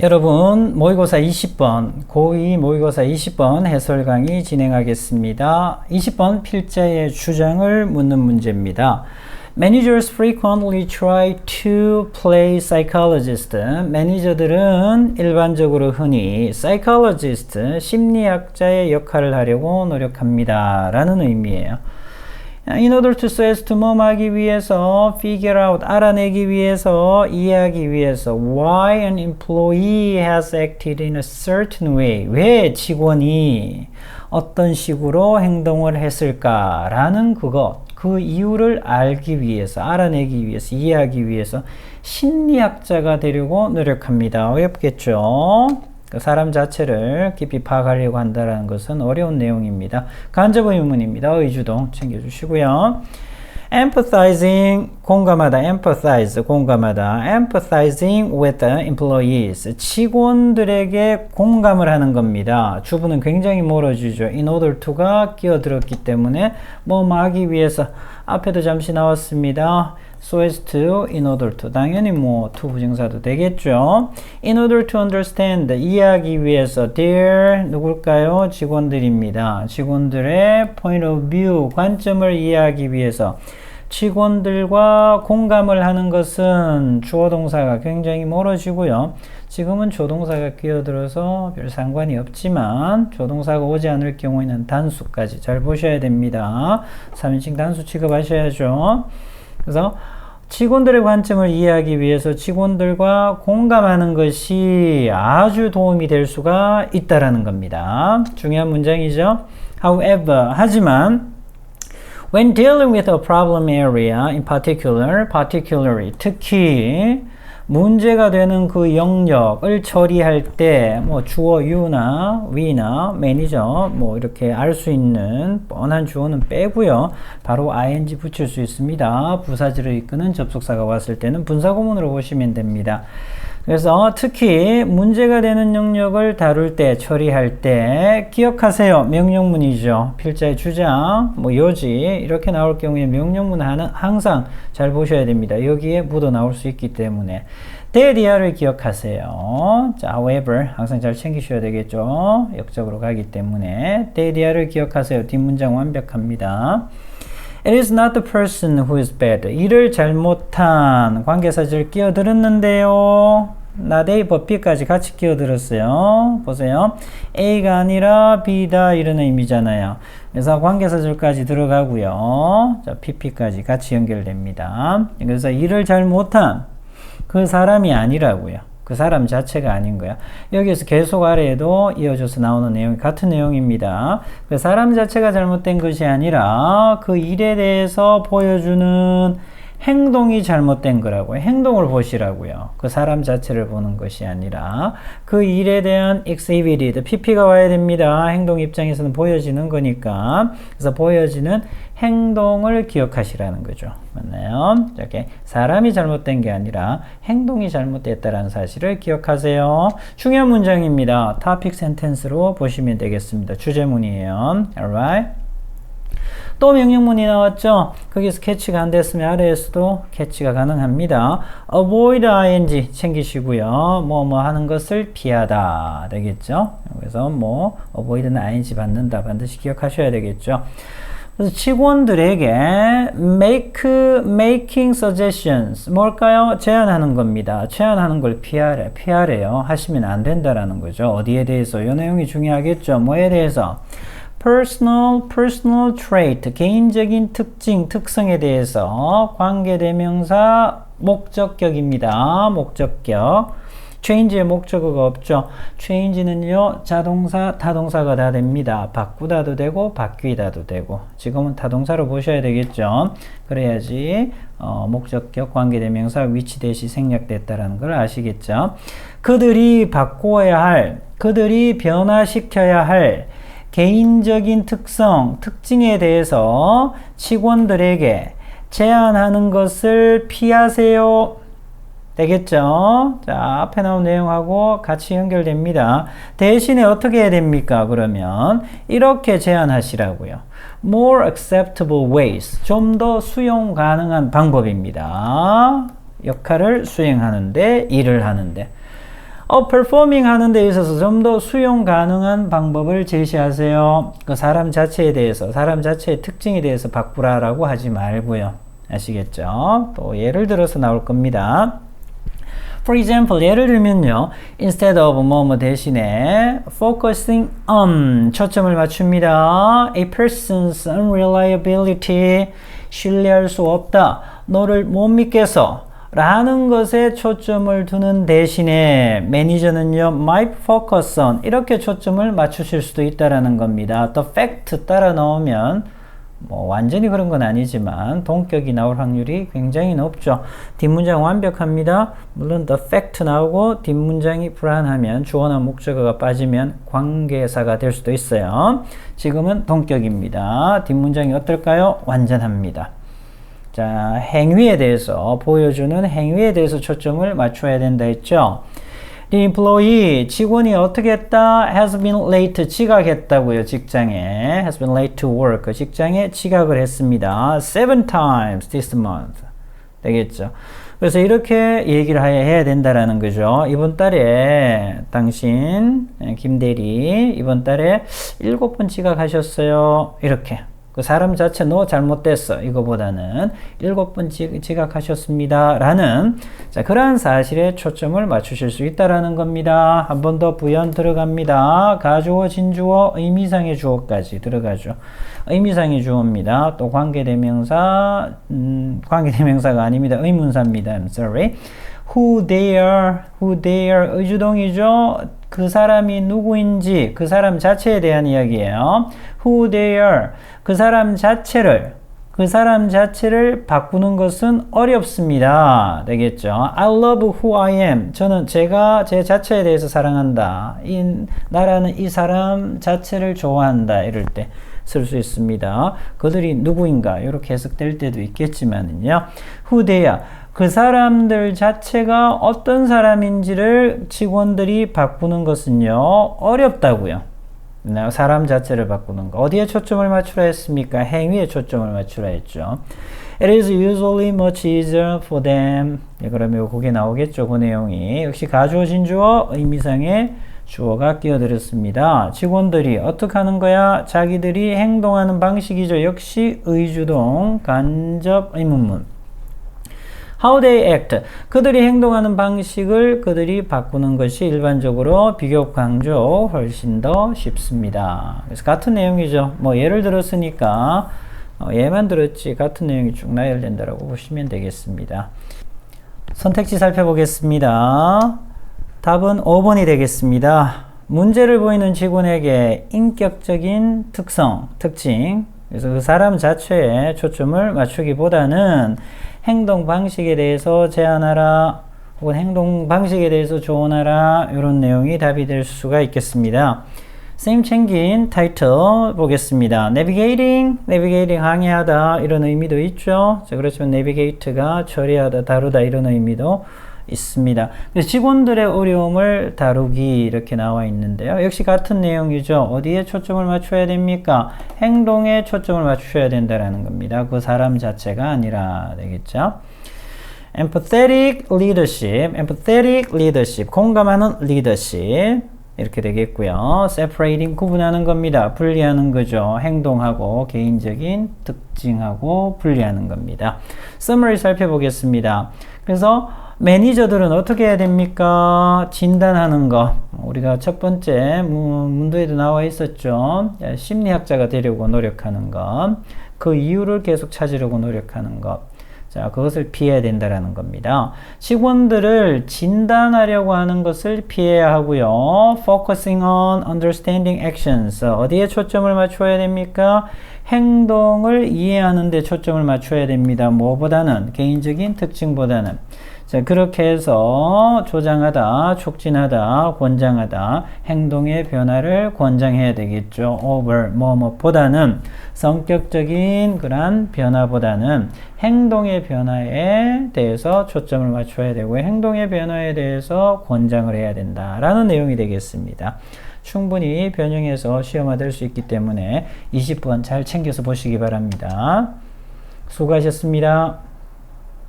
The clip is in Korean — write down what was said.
여러분 모의고사 20번 고2 모의고사 20번 해설 강의 진행하겠습니다. 20번 필자의 주장을 묻는 문제입니다. Managers frequently try to play psychologist. 매니저들은 일반적으로 흔히 psychologist, 심리학자의 역할을 하려고 노력합니다. 라는 의미예요. In order to so as to 뭐하기 위해서 figure out 알아내기 위해서 이해하기 위해서 why an employee has acted in a certain way 왜 직원이 어떤 식으로 행동을 했을까라는 그것 그 이유를 알기 위해서 알아내기 위해서 이해하기 위해서 심리학자가 되려고 노력합니다. 어렵겠죠? 그 사람 자체를 깊이 파악하려고 한다는 것은 어려운 내용입니다. 간접 의문입니다. 의주동 챙겨주시고요. empathizing 공감하다 empathize 공감하다 empathizing with the employees 직원들에게 공감을 하는 겁니다. 주부는 굉장히 멀어지죠. in order to가 끼어들었기 때문에 뭐 하기 위해서 앞에도 잠시 나왔습니다. So as to, in order to. 당연히 뭐 to 부정사도 되겠죠. in order to understand, 이해하기 위해서 their 누굴까요? 직원들입니다. 직원들의 point of view, 관점을 이해하기 위해서 직원들과 공감을 하는 것은 주어 동사가 굉장히 멀어지고요. 지금은 조동사가 끼어들어서 별 상관이 없지만 조동사가 오지 않을 경우에는 단수까지 잘 보셔야 됩니다. 3인칭 단수 취급하셔야죠. 그래서 직원들의 관점을 이해하기 위해서 직원들과 공감하는 것이 아주 도움이 될 수가 있다라는 겁니다. 중요한 문장이죠. However, 하지만 when dealing with a problem area in particular, particularly 특히 문제가 되는 그 영역을 처리할 때, 뭐, 주어 you나 we나 매니저, 뭐, 이렇게 알 수 있는 뻔한 주어는 빼고요. 바로 ing 붙일 수 있습니다. 부사지를 이끄는 접속사가 왔을 때는 분사구문으로 보시면 됩니다. 그래서 특히 문제가 되는 영역을 다룰 때, 처리할 때 기억하세요. 명령문이죠. 필자의 주장, 뭐 요지 이렇게 나올 경우에 명령문은 항상 잘 보셔야 됩니다. 여기에 묻어 나올 수 있기 때문에 대디아를 기억하세요. 자, however 항상 잘 챙기셔야 되겠죠. 역적으로 가기 때문에 대디아를 기억하세요. 뒷문장 완벽합니다. It is not the person who is bad. 일을 잘못한 관계사절 끼어들었는데요. 나데이 버피까지 같이 끼어들었어요. 보세요. A가 아니라 B다 이런 의미잖아요. 그래서 관계사절까지 들어가고요. 자, PP까지 같이 연결됩니다. 그래서 일을 잘 못한 그 사람이 아니라고요. 그 사람 자체가 아닌 거야. 여기에서 계속 아래에도 이어져서 나오는 내용이 같은 내용입니다. 그 사람 자체가 잘못된 것이 아니라 그 일에 대해서 보여주는 행동이 잘못된 거라고요. 행동을 보시라고요. 그 사람 자체를 보는 것이 아니라 그 일에 대한 exhibited, pp가 와야 됩니다. 행동 입장에서는 보여지는 거니까. 그래서 보여지는 행동을 기억하시라는 거죠. 맞나요? 이렇게 사람이 잘못된 게 아니라 행동이 잘못됐다는 사실을 기억하세요. 중요한 문장입니다. topic sentence로 보시면 되겠습니다. 주제문이에요. alright? 또 명령문이 나왔죠. 거기서 캐치가 안 됐으면 아래에서도 캐치가 가능합니다. avoid ing 챙기시고요. 뭐뭐 하는 것을 피하다 되겠죠. 그래서 뭐 avoid는 ing 받는다 반드시 기억하셔야 되겠죠. 그래서 직원들에게 make, making suggestions 뭘까요? 제안하는 겁니다. 제안하는 걸 피하래, 피하래요. 하시면 안 된다라는 거죠. 어디에 대해서? 이 내용이 중요하겠죠. 뭐에 대해서? personal, personal trait, 개인적인 특징, 특성에 대해서 관계 대명사 목적격입니다. 목적격. Change의 목적어가 없죠. change는요, 자동사, 타동사가 다 됩니다. 바꾸다도 되고, 바뀌다도 되고. 지금은 타동사로 보셔야 되겠죠. 그래야지, 어, 목적격, 관계대명사, 위치 대시 생략됐다라는 걸 아시겠죠. 그들이 바꾸어야 할, 그들이 변화시켜야 할, 개인적인 특성, 특징에 대해서 직원들에게 제안하는 것을 피하세요. 되겠죠? 자, 앞에 나온 내용하고 같이 연결됩니다. 대신에 어떻게 해야 됩니까? 그러면 이렇게 제안하시라고요. More acceptable ways. 좀 더 수용 가능한 방법입니다. 역할을 수행하는데, 일을 하는데. 어, performing 하는 데 있어서 좀 더 수용 가능한 방법을 제시하세요. 그 사람 자체에 대해서, 사람 자체의 특징에 대해서 바꾸라라고 하지 말고요. 아시겠죠? 또 예를 들어서 나올 겁니다. For example, 예를 들면요. instead of 뭐뭐 대신에 focusing on 초점을 맞춥니다. A person's unreliability 신뢰할 수 없다. 너를 못 믿겠어. 라는 것에 초점을 두는 대신에 매니저는요, might focus on 이렇게 초점을 맞추실 수도 있다라는 겁니다. the fact 따라 넣으면 뭐 완전히 그런 건 아니지만 동격이 나올 확률이 굉장히 높죠. 뒷문장 완벽합니다. 물론 the fact 나오고 뒷문장이 불안하면 주어나 목적어가 빠지면 관계사가 될 수도 있어요. 지금은 동격입니다. 뒷문장이 어떨까요? 완전합니다. 자, 행위에 대해서 보여주는 행위에 대해서 초점을 맞춰야 된다 했죠. Employee, 직원이 어떻게 했다? has been late, 지각했다고요, 직장에. has been late to work, 직장에 지각을 했습니다. seven times this month. 되겠죠. 그래서 이렇게 얘기를 해야 된다라는 거죠. 이번 달에 당신, 김대리, 이번 달에 일곱 번 지각하셨어요. 이렇게. 그 사람 자체 너 잘못됐어. 이거보다는 일곱 번 지각하셨습니다. 라는 자, 그러한 사실에 초점을 맞추실 수 있다라는 겁니다. 한 번 더 부연 들어갑니다. 가주어, 진주어, 의미상의 주어까지 들어가죠. 의미상의 주어입니다. 또 관계대명사, 음, 관계대명사가 아닙니다. 의문사입니다. I'm sorry. who they are, who they are 의주동이죠. 그 사람이 누구인지 그 사람 자체에 대한 이야기예요. who they are 그 사람 자체를 그 사람 자체를 바꾸는 것은 어렵습니다. 되겠죠? I love who I am. 저는 제가 제 자체에 대해서 사랑한다. 이, 나라는 이 사람 자체를 좋아한다. 이럴 때 쓸 수 있습니다. 그들이 누구인가? 이렇게 해석될 때도 있겠지만은요. are. 그 사람들 자체가 어떤 사람인지를 직원들이 바꾸는 것은요, 어렵다고요. 네, 사람 자체를 바꾸는 거. 어디에 초점을 맞추라 했습니까? 행위에 초점을 맞추라 했죠. It is usually much easier for them. 네, 그러면 그게 나오겠죠. 그 내용이. 역시 가주어진 주어, 의미상의 주어가 끼어들었습니다. 직원들이 어떻게 하는 거야? 자기들이 행동하는 방식이죠. 역시 의주동, 간접 의문문. How they act. 그들이 행동하는 방식을 그들이 바꾸는 것이 일반적으로 비교 강조 훨씬 더 쉽습니다. 그래서 같은 내용이죠. 뭐 예를 들었으니까 어, 예만 들었지 같은 내용이 쭉 나열된다라고 보시면 되겠습니다. 선택지 살펴보겠습니다. 답은 5번이 되겠습니다. 문제를 보이는 직원에게 인격적인 특성, 특징, 그래서 그 사람 자체에 초점을 맞추기보다는 행동 방식에 대해서 제안하라 혹은 행동 방식에 대해서 조언하라 이런 내용이 답이 될 수가 있겠습니다. 쌤 챙긴 타이틀 보겠습니다. 내비게이팅, 내비게이팅 항해하다 이런 의미도 있죠. 자, 그렇지만 내비게이트가 처리하다, 다루다 이런 의미도 있습니다. 직원들의 어려움을 다루기 이렇게 나와 있는데요. 역시 같은 내용이죠. 어디에 초점을 맞춰야 됩니까? 행동에 초점을 맞추셔야 된다라는 겁니다. 그 사람 자체가 아니라 되겠죠. empathetic leadership, empathetic leadership, 공감하는 leadership 이렇게 되겠고요. separating 구분하는 겁니다. 분리하는 거죠. 행동하고 개인적인 특징하고 분리하는 겁니다. summary 살펴보겠습니다. 그래서 매니저들은 어떻게 해야 됩니까? 진단하는 거. 우리가 첫 번째 문도에도 나와 있었죠. 예, 심리학자가 되려고 노력하는 것. 그 이유를 계속 찾으려고 노력하는 것. 자, 그것을 피해야 된다라는 겁니다. 직원들을 진단하려고 하는 것을 피해야 하고요. focusing on understanding actions. 어디에 초점을 맞춰야 됩니까? 행동을 이해하는 데 초점을 맞춰야 됩니다. 뭐보다는 개인적인 특징보다는 자, 그렇게 해서 조장하다, 촉진하다, 권장하다, 행동의 변화를 권장해야 되겠죠. over, 뭐, 뭐 보다는 성격적인 그런 변화보다는 행동의 변화에 대해서 초점을 맞춰야 되고 행동의 변화에 대해서 권장을 해야 된다라는 내용이 되겠습니다. 충분히 변형해서 시험화 될 수 있기 때문에 20번 잘 챙겨서 보시기 바랍니다. 수고하셨습니다.